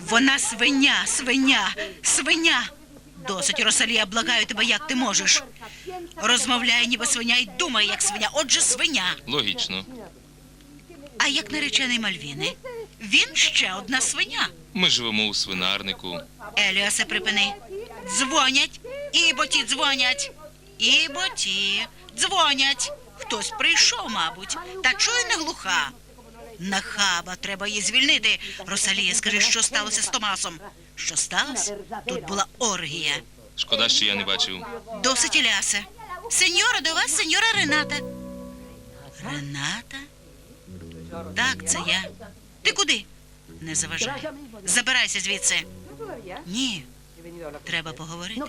Вона свиня, свиня, свиня. Досить, Росалія, благаю тебе, як ти можеш. Розмовляє, ніби свиня, і думає, як свиня. Отже, свиня. Логічно. А як наречений Мальвіни? Він ще одна свиня. Ми живемо у свинарнику. Еліасе, припини. Дзвонять. Іботі дзвонять. Іботі. Дзвонять. Хтось прийшов, мабуть. Та чую не глуха. Нахаба, треба її звільнити. Росалія, скажи, що сталося з Томасом? Що сталося? Тут була оргія. Шкода, що я не бачив. Досить, Ілясе. Сеньора, до вас сеньора Рената. Рената? Так, це я. Ти куди? Не заважай. Забирайся звідси. Ні, треба поговорити.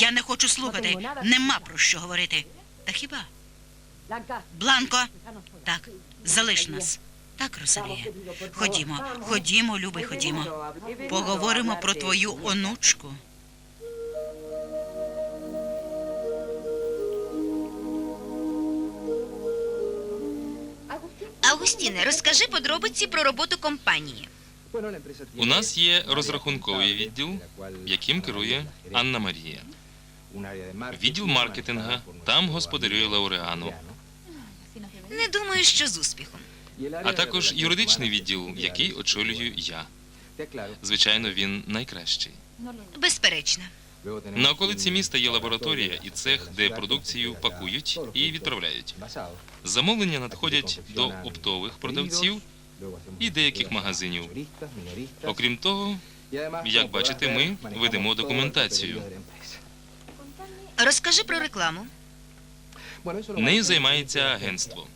Я не хочу слухати. Нема про що говорити. Та хіба? Бланко, так, залиш нас. Так, Росалія. Ходімо, ходімо, любий, ходімо. Поговоримо про твою онучку. Августіне, розкажи подробиці про роботу компанії. У нас є розрахунковий відділ, яким керує Анна Марія. Відділ маркетинга там господарює Лауреану, Не думаю, що з успіхом. А також юридичний відділ, який очолюю я. Звичайно, він найкращий. Безперечно. На околиці міста є лабораторія і цех, де продукцію пакують і відправляють. Замовлення надходять до оптових продавців і деяких магазинів. Окрім того, як бачите, ми ведемо документацію. Розкажи про рекламу. Нею займається агентство.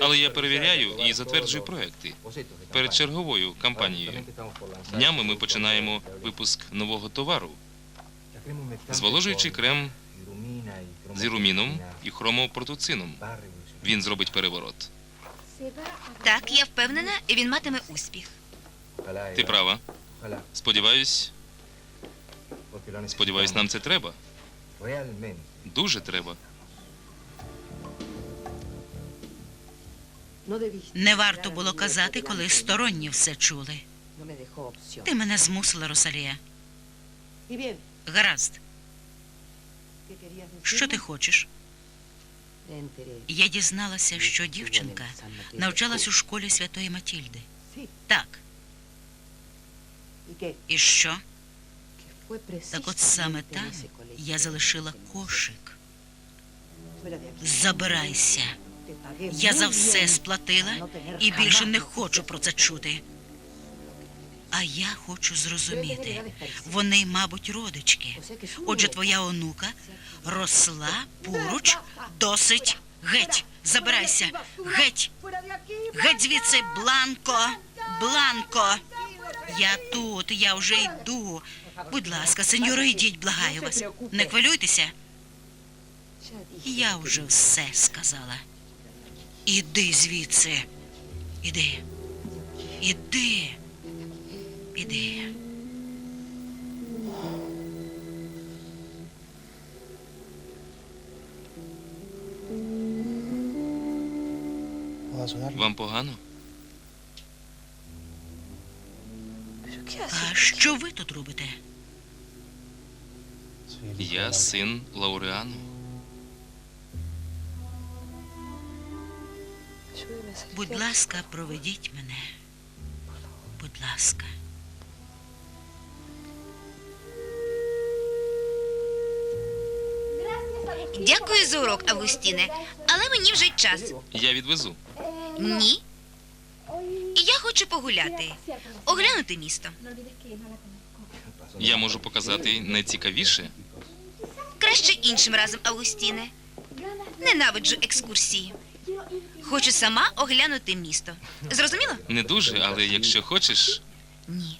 Але я перевіряю і затверджую проекти перед черговою кампанією. Днями ми починаємо випуск нового товару. Зволожуючий крем з іруміном і хромопротоцином. Він зробить переворот. Так, я впевнена, він матиме успіх. Ти права. Сподіваюсь, сподіваюсь, нам це треба. Дуже треба. Не варто було казати, коли сторонні все чули. Ти мене змусила, Росалія. Гаразд, що ти хочеш? Я дізналася, що дівчинка навчалась у школі Святої Матільди. Так, і що? Так от саме там я залишила кошик. Забирайся. Я за все сплатила і більше не хочу про це чути. А я хочу зрозуміти. Вони, мабуть, родички. Отже, твоя онука росла поруч досить геть. Забирайся. Геть. Геть звідси, Бланко. Бланко. Я тут, я вже йду. Будь ласка, сеньори, йдіть, благаю вас. Не хвилюйтеся. Я вже все сказала. Іди звідси. Іди. Іди. Іди. Вам погано? А що ви тут робите? Я син Лауреану. Будь ласка, проведіть мене. Будь ласка. Дякую за урок, Августіне. Але мені вже час. Я відвезу. Ні. І Я хочу погуляти, оглянути місто. Я можу показати найцікавіше. Краще іншим разом, Августіне. Ненавиджу екскурсії. Хочу сама оглянути місто. Зрозуміло? Не дуже, але якщо хочеш, Ні.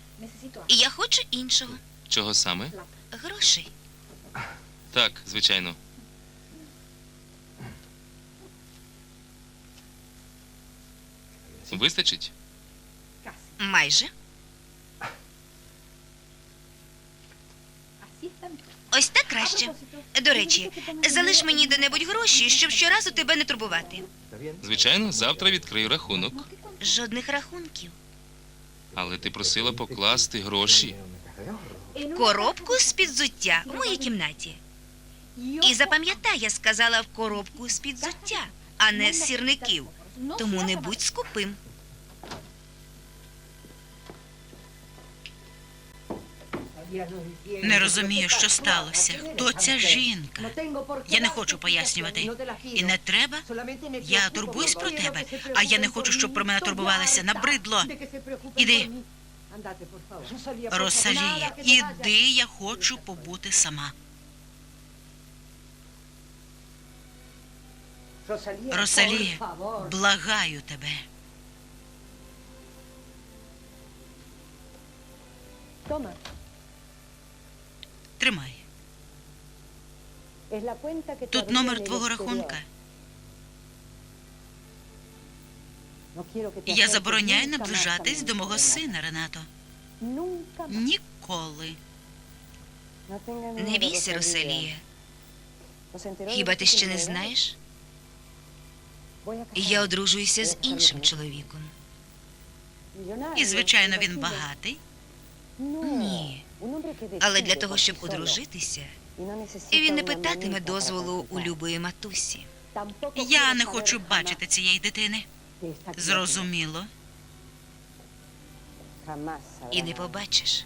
І я хочу іншого. чого саме? Грошей. Так, звичайно. Вистачить? Майже. Ось так краще. До речі, залиш мені де-небудь гроші, щоб щоразу тебе не турбувати. Звичайно, завтра відкрию рахунок. Жодних рахунків. Але ти просила покласти гроші. Коробку з-під взуття в моїй кімнаті. І запам'ятай, я сказала в коробку з-під взуття, а не з сірників. Тому не будь скупим. Не розумію, що сталося. Хто ця жінка? Я не хочу пояснювати. І не треба. Я турбуюсь про тебе, а я не хочу, щоб про мене турбувалися. Набридло. Іди. Росалія, іди, я хочу побути сама. Росалія, благаю тебе. Тримай. Тут номер твого рахунка. Я забороняю наближатись до мого сина, Ренато. Ніколи. Не бійся, Роселія. Хіба ти ще не знаєш? Я одружуюся з іншим чоловіком. І, звичайно, він багатий. Ні. Але для того, щоб одружитися, і він не питатиме дозволу у любої матусі. Я не хочу бачити цієї дитини. Зрозуміло. І не побачиш.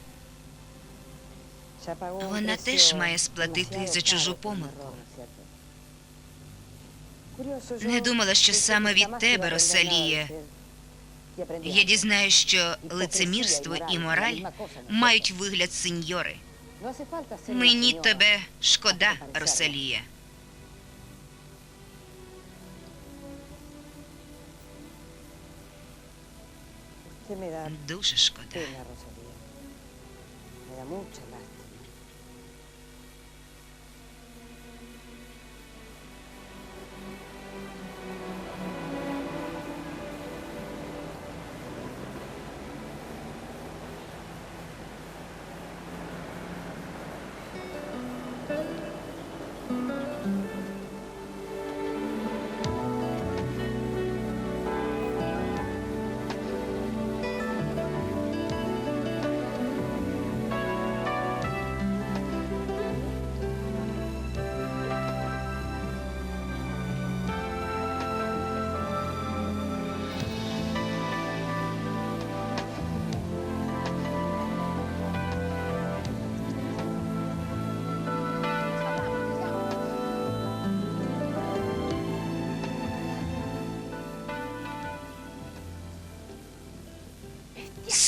Вона теж має сплатити за чужу помилку. Не думала, що саме від тебе, Росалія, Я дізнаюсь, що лицемірство і мораль мають вигляд сеньори. Мені тебе шкода, Роселія. Дуже шкода.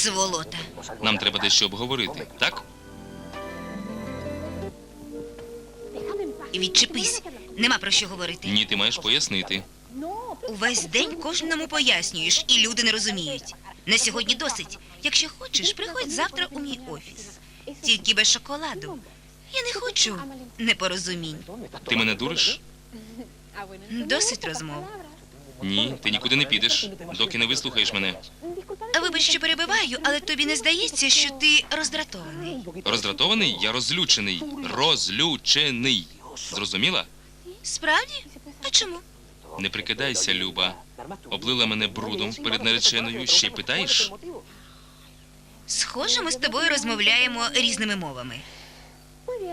Сволота. Нам треба дещо обговорити, так? Відчепись. Нема про що говорити. Ні, ти маєш пояснити. Увесь день кожному пояснюєш, і люди не розуміють. На сьогодні досить. Якщо хочеш, приходь завтра у мій офіс. Тільки без шоколаду. Я не хочу непорозумінь. Ти мене дуриш? Досить розмов. Ні, ти нікуди не підеш, доки не вислухаєш мене. Вибач, що перебиваю, але тобі не здається, що ти роздратований. Роздратований, я розлючений. Розлючений. Зрозуміла? Справді? А чому? Не прикидайся, Люба. Облила мене брудом перед нареченою. Ще й питаєш? Схоже, ми з тобою розмовляємо різними мовами.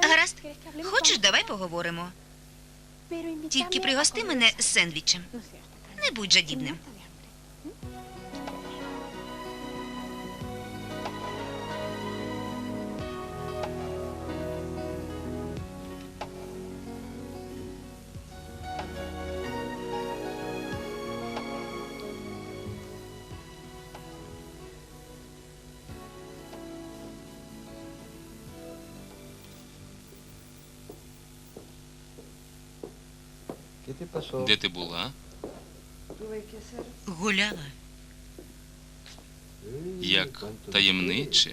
Гаразд, хочеш, давай поговоримо. Тільки пригости мене з сендвічем. Не будь жадібним. Де ти була? Гуляла. Як таємниче.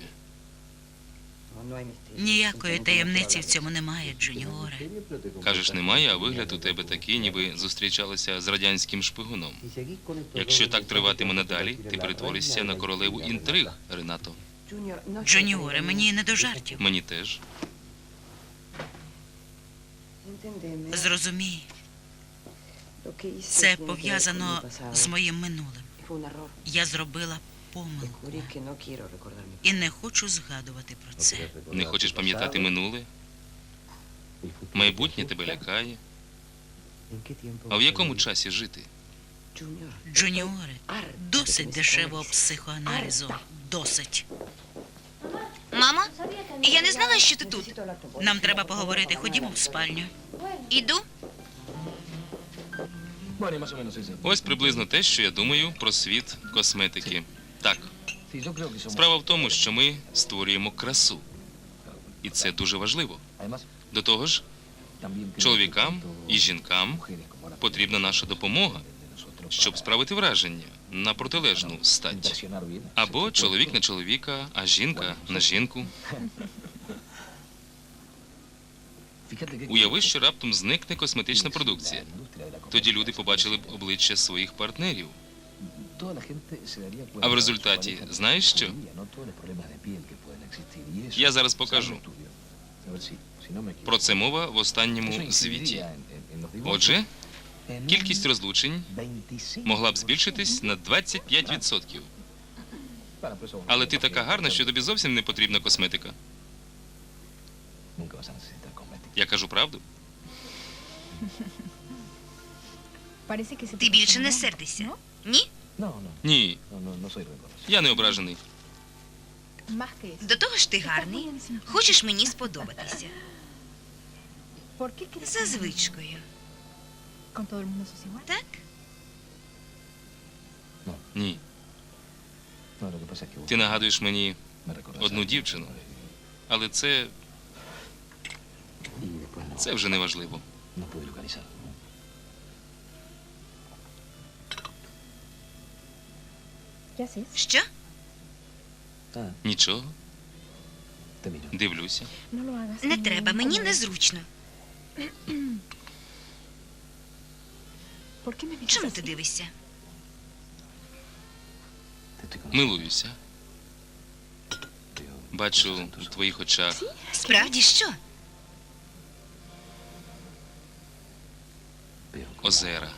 Ніякої таємниці в цьому немає, Джуніоре. Кажеш, немає, а вигляд у тебе такий, ніби зустрічалася з радянським шпигуном. Якщо так триватиме надалі, ти перетворишся на королеву інтриг, Ренато. Джуніоре, мені не до жартів. Мені теж. Зрозумій, це пов'язано з моїм минулим. Я зробила помилку. І не хочу згадувати про це. Не хочеш пам'ятати минуле? Майбутнє тебе лякає. А в якому часі жити? Junior. Джуніоре, досить дешевого психоаналізу. Досить. Мамо, я не знала, що ти тут. Нам треба поговорити. Ходімо в спальню. Іду. Ось приблизно те, що я думаю про світ косметики. Так, справа в тому, що ми створюємо красу. І це дуже важливо. До того ж, чоловікам і жінкам потрібна наша допомога, щоб справити враження на протилежну стать. Або чоловік на чоловіка, а жінка на жінку. Уяви, що раптом зникне косметична продукція. Тоді люди побачили б обличчя своїх партнерів. А в результаті, знаєш що? Я зараз покажу. Про це мова в останньому звіті. Отже, кількість розлучень могла б збільшитись на 25%. Але ти така гарна, що тобі зовсім не потрібна косметика. Я кажу правду. Ти більше не сердишся. Ні? Ні, я не ображений. До того ж ти гарний. Хочеш мені сподобатися. За звичкою. Так? Ні. Ти нагадуєш мені одну дівчину, але це, це вже не важливо. Що? Нічого, дивлюся. Не треба, мені незручно. Чому ти дивишся? Милуюся. Бачу у твоїх очах Справді що? Озера.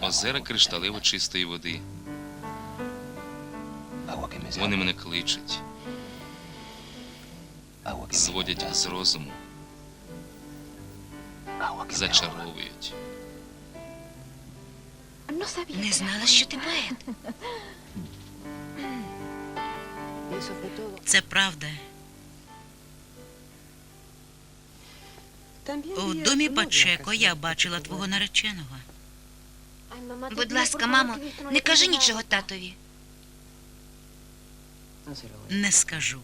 Озера кришталево чистої води. Вони мене кличуть, зводять з розуму, зачаровують. Не знала, що ти поет. Це правда. У домі Пачеко я бачила твого нареченого. Будь ласка, мамо, не кажи нічого татові. Не скажу.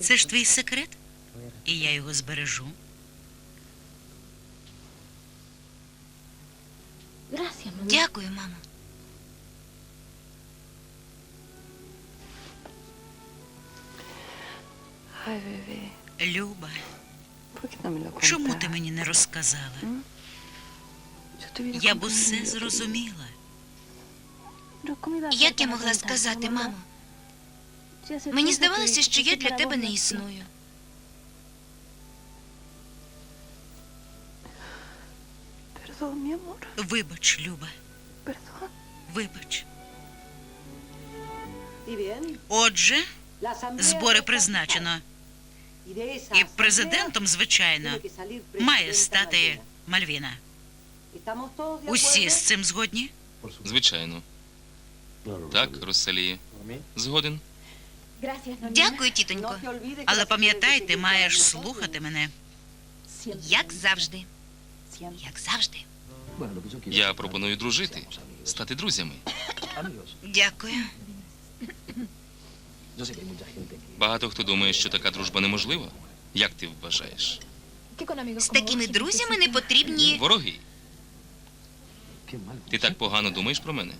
Це ж твій секрет, і я його збережу. Дякую, мамо. Люба, чому ти мені не розказала? Я б усе зрозуміла. Pero ¿cómo iba a ser Як я могла сказати, мамо? Мені здавалося, що я для тебе не існую. Вибач, Люба, вибач. Отже, збори призначено. І президентом, звичайно, має стати Мальвіна. ¿Estamos todos de Усі з цим згодні? Звичайно. Так, Росаліє. Згоден. Дякую, тітонько. Але la пам'ятай, siguiente ти que маєш слухати мене. Як завжди. Як завжди. Я пропоную дружити, стати друзями. Дякую. Багато хто думає, що така дружба неможлива. Як ти вважаєш? З такими друзями не потрібні. Вороги. Ти так погано думаєш про мене?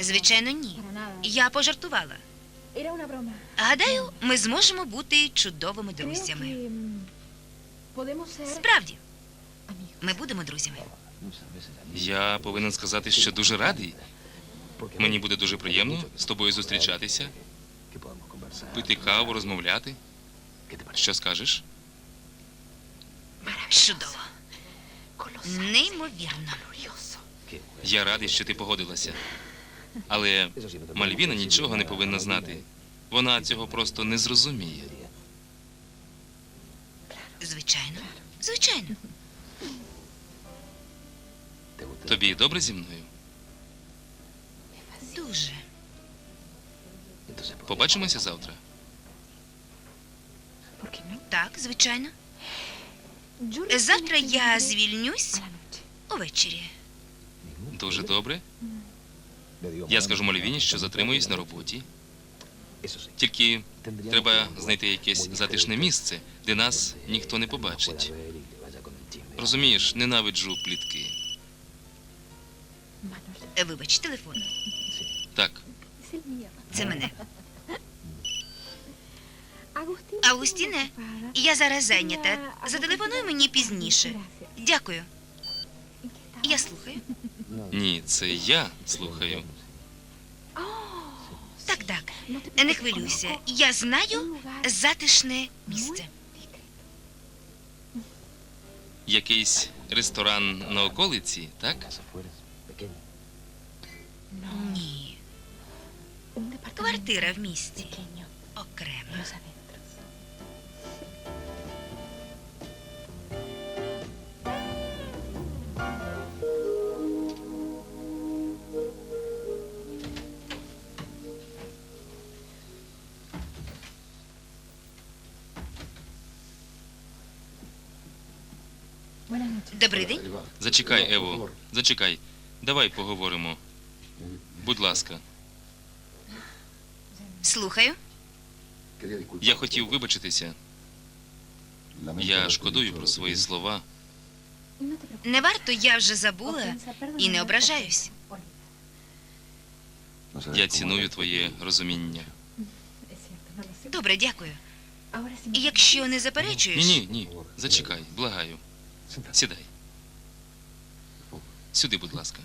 Звичайно, ні. Я пожартувала. Гадаю, ми зможемо бути чудовими друзями. Справді, ми будемо друзями. Я повинен сказати, що дуже радий. Мені буде дуже приємно з тобою зустрічатися, пити каву, розмовляти. Що скажеш? Чудово. Неймовірно. Я радий, що ти погодилася. Але Мальвіна нічого не повинна знати. Вона цього просто не зрозуміє. Звичайно. Звичайно. Тобі добре зі мною? Дуже. Побачимося завтра. Так, звичайно. Завтра я звільнюсь увечері. Дуже добре. Я скажу Мальвіні, що затримуюсь на роботі. Тільки треба знайти якесь затишне місце, де нас ніхто не побачить. Розумієш, ненавиджу плітки. Вибач, телефон. Так. Це мене. Агустіне, я зараз зайнята. Зателефонуй мені пізніше. Дякую. Я слухаю. ні, це я слухаю. Так, так. Не хвилюйся. Я знаю затишне місце. Якийсь ресторан на околиці, так? Квартира в місті. Окремо. Добрий день. Зачекай, Ево, зачекай. Давай поговоримо. Будь ласка, Слухаю. я хотів вибачитися. Я шкодую про свої слова. Не варто, я вже забула і не ображаюсь. Я ціную твоє розуміння. Добре, дякую. І Якщо не заперечуєш, Ні, ні, ні. Зачекай, благаю. Сідай. Сюди, будь ласка.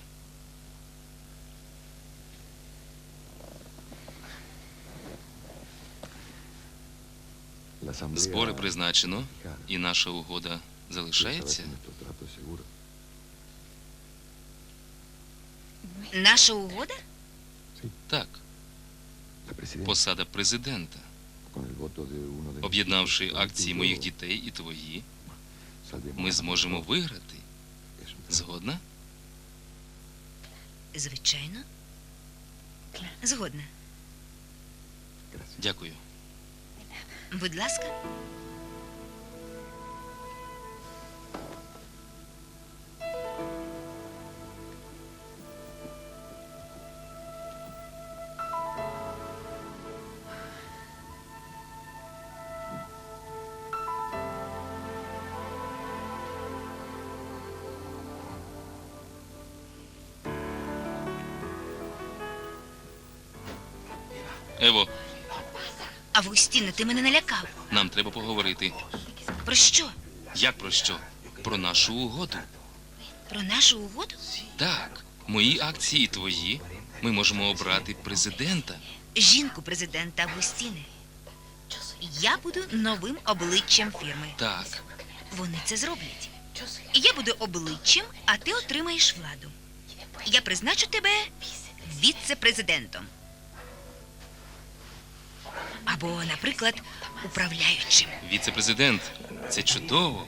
Збори призначено, і наша угода залишається. наша угода? Так, посада президента. Об'єднавши акції моїх дітей і твої, ми зможемо виграти. Згодна? Звичайно. Згодна. Дякую. Будь ласка. Августіно, ти мене налякав. нам треба поговорити. Про що? Як про що? Про нашу угоду. Про нашу угоду? Так, мої акції і твої. Ми можемо обрати президента. Жінку президента Августіни. Я буду новим обличчям фірми. Так, Вони це зроблять. Я буду обличчям, а ти отримаєш владу. Я призначу тебе віце-президентом. Або, наприклад, управляючим. віце-президент. Це чудово.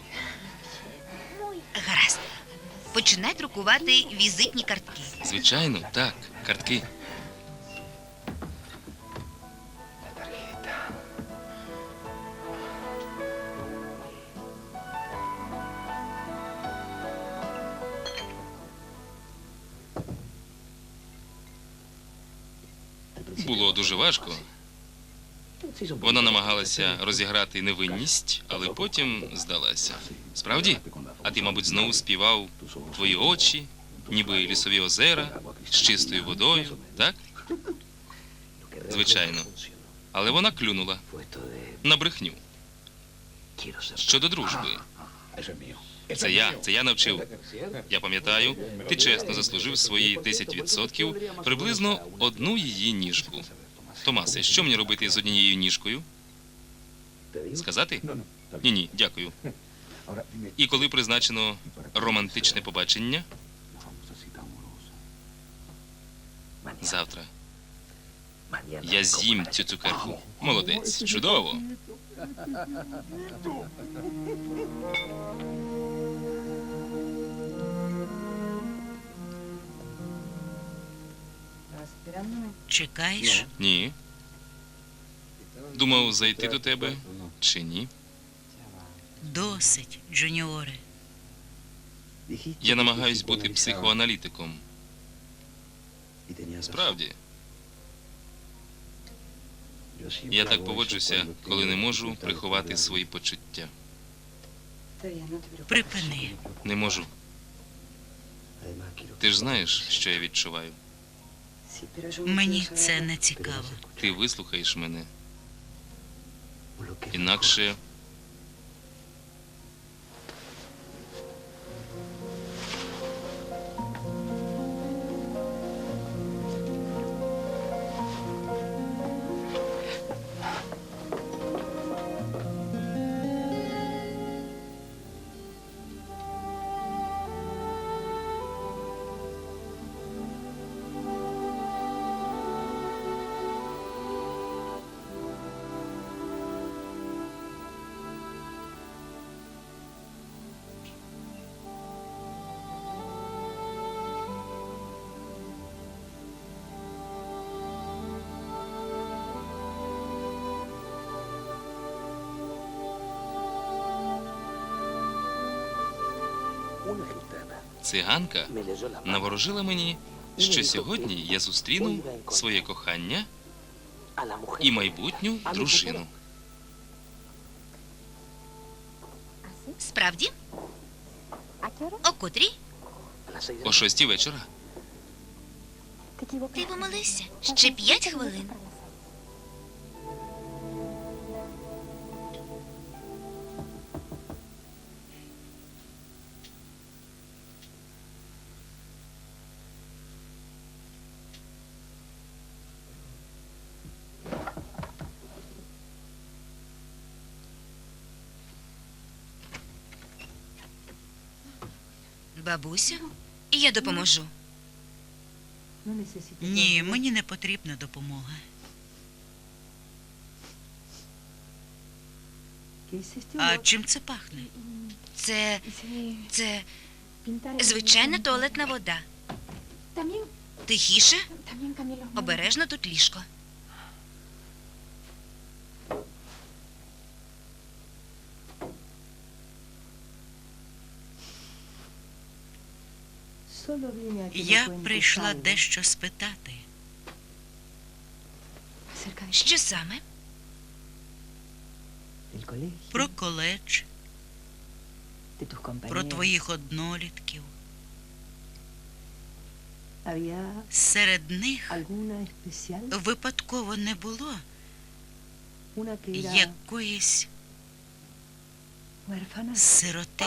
Гаразд. Починай друкувати візитні картки. Звичайно, так. Картки. Було дуже важко. Вона намагалася розіграти невинність, але потім здалася. Справді? А ти, мабуть, знову співав твої очі, ніби лісові озера з чистою водою, так? Звичайно. Але вона клюнула на брехню. Щодо дружби. Це я, це я навчив. Я пам'ятаю, ти чесно заслужив свої 10%, приблизно одну її ніжку. Томасе, що мені робити з однією ніжкою? Сказати? Ні, ні, дякую. І коли призначено романтичне побачення, Завтра. Я з'їм цю цукерку. Молодець. Чудово. Чекаєш? Ні. Думав зайти до тебе чи ні? Досить, Джуніоре. Я намагаюсь бути психоаналітиком. Справді, я так поводжуся, коли не можу приховати свої почуття. Припини. Не можу. Ти ж знаєш, що я відчуваю. Мені це не цікаво. Ти вислухаєш мене. Інакше циганка наворожила мені, що сьогодні я зустріну своє кохання і майбутню дружину. Справді? О котрій? О шостій вечора. Ти помилився. Ще п'ять хвилин. Бабуся, я допоможу. Ні, мені не потрібна допомога. А чим це пахне? Це. Це звичайна туалетна вода. Тихіше, обережно тут ліжко. Я прийшла дещо спитати. Що саме? Про коледж, про твоїх однолітків. Серед них випадково не було якоїсь сироти.